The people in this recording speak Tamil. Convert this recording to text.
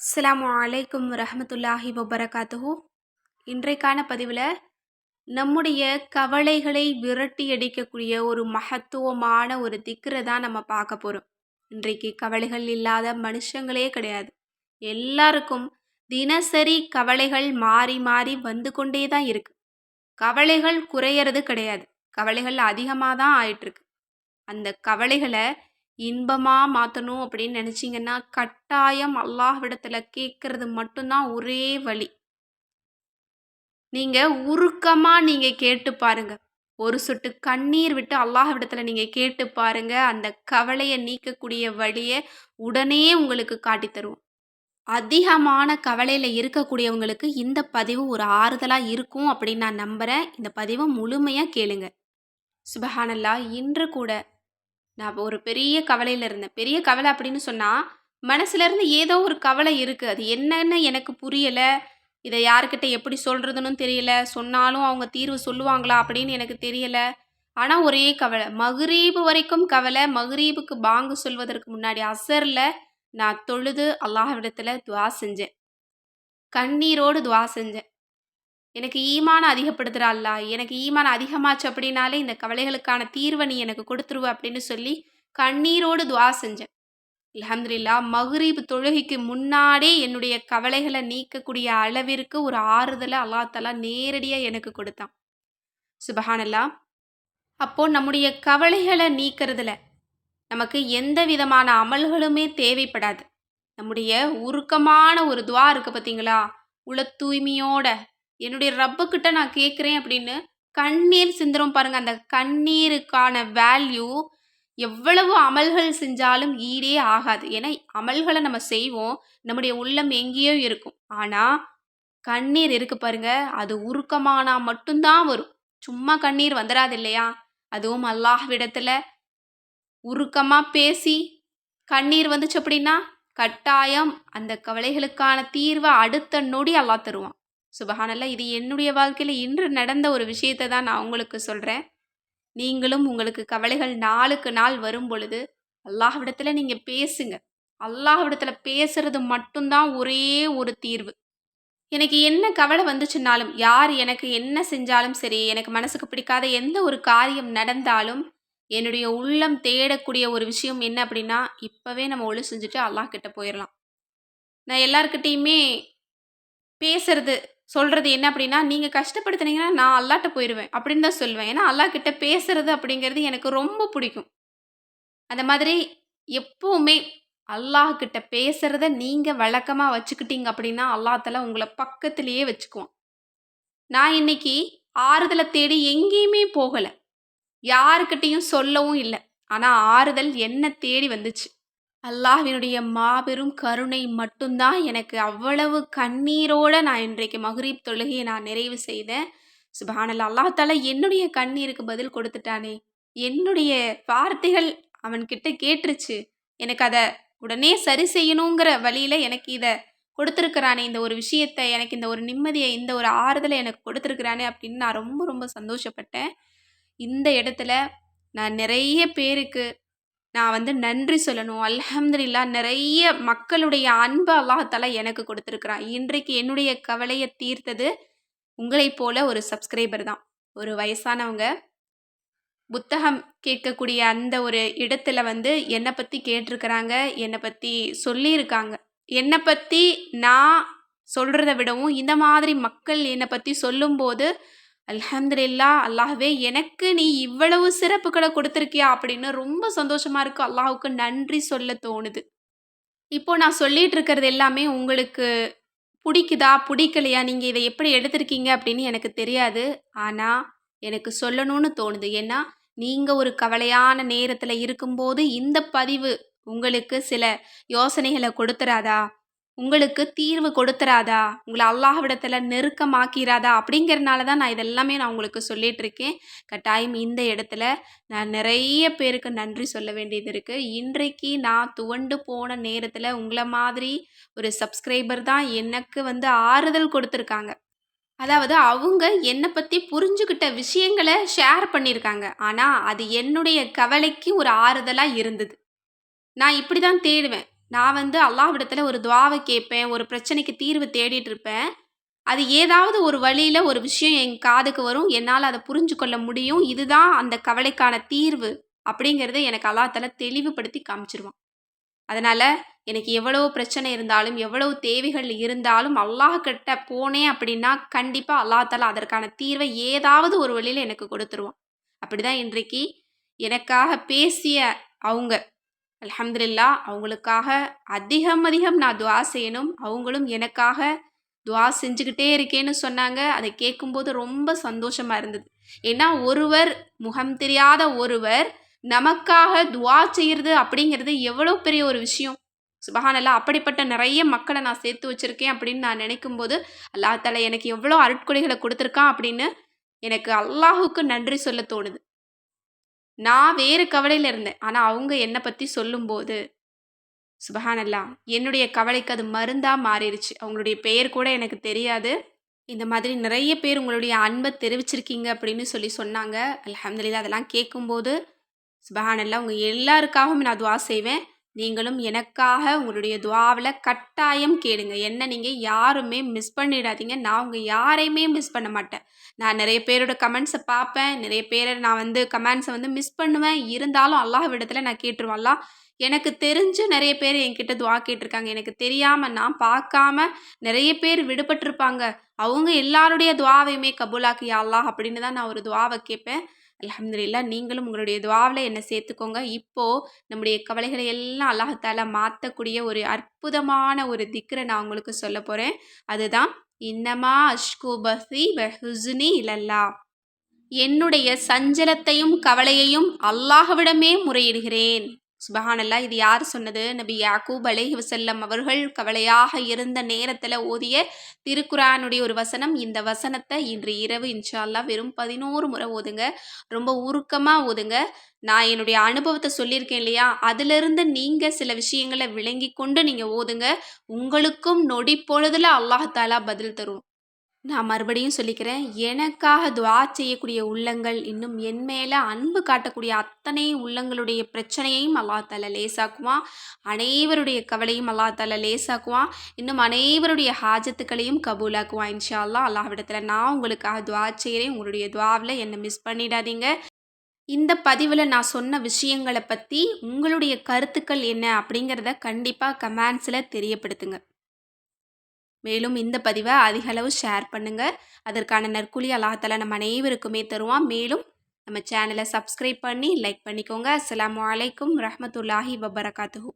அஸ்லாம் அலைக்கும் ரஹமத்துல்லாஹி வபரகாத்துஹூ. இன்றைக்கான பதிவில் நம்முடைய கவலைகளை விரட்டி அடிக்கக்கூடிய ஒரு மகத்துவமான ஒரு திக்கரை தான் நம்ம பார்க்க போகிறோம் இன்றைக்கு கவலைகள் இல்லாத மனுஷங்களே கிடையாது. எல்லாருக்கும் தினசரி கவலைகள் மாறி மாறி வந்து கொண்டே தான் இருக்கு. கவலைகள் குறையிறது கிடையாது. கவலைகள் அதிகமாக தான் ஆயிட்டுருக்கு. அந்த கவலைகளை இன்பமாக மாற்றணும் அப்படின்னு நினச்சிங்கன்னா கட்டாயம் அல்லாஹ்விடத்தில் கேட்குறது மட்டும்தான் ஒரே வழி. நீங்கள் உருக்கமாக நீங்கள் கேட்டு பாருங்க. ஒரு சொட்டு கண்ணீர் விட்டு அல்லாஹ்விடத்தில் நீங்கள் கேட்டு பாருங்கள் அந்த கவலையை நீக்கக்கூடிய வழியை உடனே உங்களுக்கு காட்டி தருவோம். அதிகமான கவலையில் இருக்கக்கூடியவங்களுக்கு இந்த பதிவு ஒரு ஆறுதலாக இருக்கும் அப்படின்னு நான் நம்புகிறேன் இந்த பதிவை முழுமையாக கேளுங்க. சுபஹானல்லா இன்று கூட நான் ஒரு பெரிய கவலையில் இருந்தேன். பெரிய கவலை அப்படின்னு சொன்னால் மனசுலேருந்து ஏதோ ஒரு கவலை இருக்குது அது என்னன்னு எனக்கு புரியலை. இதை யாருக்கிட்ட எப்படி சொல்கிறதுன்னு தெரியல. சொன்னாலும் அவங்க தீர்வு சொல்லுவாங்களா அப்படின்னு எனக்கு தெரியலை. ஆனால் ஒரே கவலை. மகரீபு வரைக்கும் கவலை. மகரீபுக்கு பாங்கு சொல்வதற்கு முன்னாடி அசரில் நான் தொழுது அல்லாஹ்விடத்தில் துவா செஞ்சேன். கண்ணீரோடு துவா செஞ்சேன். எனக்கு ஈமான அதிகப்படுத்துகிற அல்லா எனக்கு ஈமான் அதிகமாச்சு அப்படின்னாலே இந்த கவலைகளுக்கான தீர்வை நீ எனக்கு கொடுத்துருவ அப்படின்னு சொல்லி கண்ணீரோடு துவா செஞ்சேன். அலமதுல்லா மஹ்ரீப் தொழுகைக்கு முன்னாடே என்னுடைய கவலைகளை நீக்கக்கூடிய அளவிற்கு ஒரு ஆறுதலை அல்லா தலா நேரடியாக எனக்கு கொடுத்தான். சுபஹானல்லா அப்போது நம்முடைய கவலைகளை நீக்கிறதுல நமக்கு எந்த விதமான அமல்களுமே தேவைப்படாது. நம்முடைய உருக்கமான ஒரு துவா இருக்குது பார்த்தீங்களா உள தூய்மையோட என்னுடைய ரப்புக்கிட்ட நான் கேட்குறேன் அப்படின்னு கண்ணீர் சிந்துறோம் பாருங்க. அந்த கண்ணீருக்கான வேல்யூ எவ்வளவு அமல்கள் செஞ்சாலும் ஈடே ஆகாது. ஏன்னா அமல்களை நம்ம செய்வோம். நம்முடைய உள்ளம் எங்கேயோ இருக்கும். ஆனால் கண்ணீர் இருக்கு பாருங்க. அது உருக்கமானா மட்டும்தான் வரும். சும்மா கண்ணீர் வந்துடாது இல்லையா? அதுவும் அல்லாஹ்விடத்தில் உருக்கமாக பேசி கண்ணீர் வந்துச்சு அப்படின்னா கட்டாயம் அந்த கவலைகளுக்கான தீர்வை அடுத்த நொடி அல்லா தருவான். சுபஹானல்ல இது என்னுடைய வாழ்க்கையில் இன்று நடந்த ஒரு விஷயத்தை தான் நான் உங்களுக்கு சொல்கிறேன் நீங்களும் உங்களுக்கு கவலைகள் நாளுக்கு நாள் வரும் பொழுது அல்லாஹ்விடத்தில் நீங்கள் பேசுங்க. அல்லாஹ்விடத்தில் பேசுறது மட்டும்தான் ஒரே ஒரு தீர்வு. எனக்கு என்ன கவலை வந்துச்சுனாலும் யார் எனக்கு என்ன செஞ்சாலும் சரி எனக்கு மனசுக்கு பிடிக்காத எந்த ஒரு காரியம் நடந்தாலும் என்னுடைய உள்ளம் தேடக்கூடிய ஒரு விஷயம் என்ன அப்படின்னா இப்போவே நம்ம ஒழு செஞ்சுட்டு அல்லாஹ் கிட்ட போயிடலாம் நான் எல்லாருக்கிட்டேயுமே பேசுறது சொல்கிறது என்ன அப்படின்னா நீங்கள் கஷ்டப்படுத்துனீங்கன்னா நான் அல்லாட்ட போயிடுவேன் அப்படின்னு தான் சொல்லுவேன். ஏன்னா அல்லா கிட்ட பேசுறது அப்படிங்கிறது எனக்கு ரொம்ப பிடிக்கும். அந்த மாதிரி எப்போவுமே அல்லாஹ் கிட்ட பேசுகிறத நீங்கள் வழக்கமாக வச்சுக்கிட்டீங்க அப்படின்னா அல்லாஹால உங்களை பக்கத்திலேயே வச்சுக்குவோம் நான் இன்னைக்கு ஆறுதலை தேடி எங்கேயுமே போகலை. யாருக்கிட்டேயும் சொல்லவும் இல்லை. ஆனால் ஆறுதல் என்ன தேடி வந்துச்சு. அல்லாஹ்வினுடைய மாபெரும் கருணை மட்டும்தான் எனக்கு அவ்வளவு கண்ணீரோட நான் இன்றைக்கு மஹ்ரீப் தொழுகையை நான் நிறைவு செய்தேன். சுபஹானல்லா அல்லாஹ் தாலா என்னுடைய கண்ணீருக்கு பதில் கொடுத்துட்டானே. என்னுடைய வார்த்தைகள் அவன்கிட்ட கேட்டுருச்சு. எனக்கு அதை உடனே சரி செய்யணுங்கிற வழியில் எனக்கு இதை கொடுத்துருக்குறானே. இந்த ஒரு விஷயத்தை எனக்கு இந்த ஒரு நிம்மதியை இந்த ஒரு ஆறுதலை எனக்கு கொடுத்துருக்குறானே அப்படின்னு நான் ரொம்ப ரொம்ப சந்தோஷப்பட்டேன். இந்த இடத்துல நான் நிறைய பேருக்கு நான் வந்து நன்றி சொல்லணும். அல்ஹம்துலில்லா நிறைய மக்களுடைய அன்பு அல்லாஹால எனக்கு கொடுத்துருக்குறான். இன்றைக்கு என்னுடைய கவலையை தீர்த்தது உங்களைப் போல ஒரு சப்ஸ்கிரைபர் தான். ஒரு வயசானவங்க புத்தகம் கேட்கக்கூடிய அந்த ஒரு இடத்துல வந்து என்னை பற்றி கேட்டிருக்கிறாங்க என்னை பற்றி சொல்லியிருக்காங்க. என்னை பற்றி நான் சொல்கிறத விடவும் இந்த மாதிரி மக்கள் என்னை பற்றி சொல்லும்போது அல்ஹம்துலில்லா அல்லாஹ்வே எனக்கு நீ இவ்வளவு சிறப்புகளை கொடுத்துருக்கியா அப்படின்னு ரொம்ப சந்தோஷமா இருக்கு. அல்லாஹுக்கு நன்றி சொல்ல தோணுது. இப்போ நான் சொல்லிட்டு இருக்கிறது எல்லாமே உங்களுக்கு பிடிக்குதா பிடிக்கலையா? நீங்கள் இதை எப்படி எடுத்திருக்கீங்க அப்படின்னு எனக்கு தெரியாது. ஆனால் எனக்கு சொல்லணும்னு தோணுது. ஏன்னா நீங்கள் ஒரு கவலையான நேரத்தில் இருக்கும்போது இந்த பதிவு உங்களுக்கு சில யோசனைகளை கொடுத்துறாதா உங்களுக்கு தீர்வு கொடுத்துறாதா? உங்களை அல்லாஹ்விடத்தில் நெருக்கமாக்கிறாதா? அப்படிங்கிறனால தான் நான் இதெல்லாமே நான் உங்களுக்கு சொல்லிட்டு இருக்கேன் கட்டாயம் இந்த இடத்துல நான் நிறைய பேருக்கு நன்றி சொல்ல வேண்டியது இருக்குது இன்றைக்கு நான் துவண்டு போன நேரத்தில் உங்களை மாதிரி ஒரு சப்ஸ்கிரைபர் தான் எனக்கு வந்து ஆறுதல் கொடுத்துருக்காங்க. அதாவது அவங்க என்னை பற்றி புரிஞ்சுக்கிட்ட விஷயங்களை ஷேர் பண்ணியிருக்காங்க ஆனால் அது என்னுடைய கவலைக்கு ஒரு ஆறுதலாக இருந்தது. நான் இப்படி தான் தேடுவேன். நான் வந்து அல்லாஹ்விடத்தில் ஒரு துவாவை கேட்பேன். ஒரு பிரச்சனைக்கு தீர்வு தேடிட்டு இருப்பேன். அது ஏதாவது ஒரு வழியில் ஒரு விஷயம் என் காதுக்கு வரும். என்னால் அதை புரிஞ்சு கொள்ள முடியும். இதுதான் அந்த கவலைக்கான தீர்வு அப்படிங்கிறத எனக்கு அல்லாஹ் தெளிவுபடுத்தி காமிச்சிருவான் அதனால் எனக்கு எவ்வளவு பிரச்சனை இருந்தாலும், எவ்வளவு தேவைகள் இருந்தாலும் அல்லாஹ்கிட்ட போனேன் அப்படின்னா, கண்டிப்பாக அல்லாஹ் அதற்கான தீர்வை ஏதாவது ஒரு வழியில் எனக்கு கொடுத்துருவான். அப்படிதான் இன்றைக்கு எனக்காக பேசிய அவங்க அலமதுல்லா அவங்களுக்காக அதிகம் அதிகம் நான் துவா செய்யணும். அவங்களும் எனக்காக துவா செஞ்சுக்கிட்டே இருக்கேன்னு சொன்னாங்க. அதை கேட்கும்போது ரொம்ப சந்தோஷமாக இருந்தது. ஏன்னா ஒருவர் முகம் தெரியாத ஒருவர் நமக்காக துவா செய்கிறது அப்படிங்கிறது எவ்வளோ பெரிய ஒரு விஷயம். சுப்ஹானல்லாஹ் அப்படிப்பட்ட நிறைய மக்களை நான் சேர்த்து வச்சிருக்கேன் அப்படின்னு நான் நினைக்கும்போது, அல்லாஹ் தலை எனக்கு எவ்வளோ அருட்கொடைகளை கொடுத்துருக்கான் அப்படின்னு எனக்கு அல்லாஹுக்கு நன்றி சொல்ல தோணுது. நான் வேறு கவலையில் இருந்தேன். ஆனால் அவங்க என்னை பற்றி சொல்லும்போது, சுபஹானல்லா என்னுடைய கவலைக்கு அது மருந்தாக மாறிடுச்சு அவங்களுடைய பெயர் கூட எனக்கு தெரியாது. இந்த மாதிரி நிறைய பேர் உங்களுடைய அன்பை தெரிவிச்சிருக்கீங்க அப்படின்னு சொல்லி சொன்னாங்க. அலமதுல்லா அதெல்லாம் கேட்கும்போது, சுபஹானல்லா உங்கள் எல்லாருக்காகவும் நான் துவா செய்வேன். நீங்களும் எனக்காக உங்களுடைய துவாவில் கட்டாயம் கேளுங்க. என்ன நீங்கள் யாருமே மிஸ் பண்ணிடாதீங்க. நான் உங்கள் யாரையுமே மிஸ் பண்ண மாட்டேன். நான் நிறைய பேரோட கமெண்ட்ஸை பார்ப்பேன். நிறைய பேரை நான் வந்து கமெண்ட்ஸை வந்து மிஸ் பண்ணுவேன். இருந்தாலும் அல்லாஹ் விடத்தில் நான் கேட்டுருவேன். அல்லாஹ் எனக்கு தெரிஞ்சு நிறைய பேர் என்கிட்ட துவா கேட்டிருக்காங்க எனக்கு தெரியாமல் நான் பார்க்காம நிறைய பேர் விடுபட்டிருப்பாங்க. அவங்க எல்லாருடைய துவாவையுமே கபூலாக்கு யா அல்லாஹ் அப்படின்னு தான் நான் ஒரு துவாவை கேட்பேன். அலமதுல்லா நீங்களும் உங்களுடைய துவாவில் என்ன சேர்த்துக்கோங்க. இப்போ நம்முடைய கவலைகளை எல்லாம் அல்லாஹ் மாற்றக்கூடிய ஒரு அற்புதமான ஒரு திக்கரை நான் உங்களுக்கு சொல்ல போகிறேன் அதுதான் இன்னமா அஷ்கு பஸி வ ஹுஸ்னி என்னுடைய சஞ்சலத்தையும், கவலையையும் அல்லாஹ்விடமே முறையிடுகிறேன். சுபஹானல்லா இது யார் சொன்னது? நபி யாக்கூப் அலேஹி வசல்லம் அவர்கள் கவலையாக இருந்த நேரத்தில் ஓதிய திருக்குறானுடைய ஒரு வசனம். இந்த வசனத்தை இன்று இரவு இன்ஷால்லா வெறும் 11 முறை ஓதுங்க. ரொம்ப உருக்கமாக ஓதுங்க. நான் என்னுடைய அனுபவத்தை சொல்லியிருக்கேன் இல்லையா? அதிலிருந்து நீங்கள் சில விஷயங்களை விளங்கி கொண்டு நீங்கள் ஓதுங்க. உங்களுக்கும் நொடி பொழுதில் அல்லாஹ் பதில் தரும் நான் மறுபடியும் சொல்லிக்கிறேன். எனக்காக துவா செய்யக்கூடிய உள்ளங்கள், இன்னும் என் மேலே அன்பு காட்டக்கூடிய அத்தனை உள்ளங்களுடைய பிரச்சனையையும் அல்லாஹ் தஆலா லேசாக்குவான். அனைவருடைய கவலையும் அல்லாஹ் தஆலா லேசாக்குவான். இன்னும் அனைவருடைய ஹாஜத்துக்களையும் கபூலாக்குவான் இன்ஷா அல்லாஹ். அல்லாஹ்விடத்துல நான் உங்களுக்காக துவா செய்கிறேன் உங்களுடைய துவாவில் என்னை மிஸ் பண்ணிடாதீங்க. இந்த பதிவில் நான் சொன்ன விஷயங்களை பற்றி உங்களுடைய கருத்துக்கள் என்ன அப்படிங்கிறத கண்டிப்பாக கமெண்ட்ஸில் தெரியப்படுத்துங்க. மேலும் இந்த பதிவை அதிகளவு ஷேர் பண்ணுங்கள் அதற்கான நற்கூலி அல்லாஹால நம்ம அனைவருக்குமே தருவான். மேலும் நம்ம சேனலை சப்ஸ்கிரைப் பண்ணி லைக் பண்ணிக்கோங்க. அஸ்லாம் அலைக்கும் ரஹ்மத்துல்லாஹி வபரகாத்துஹு.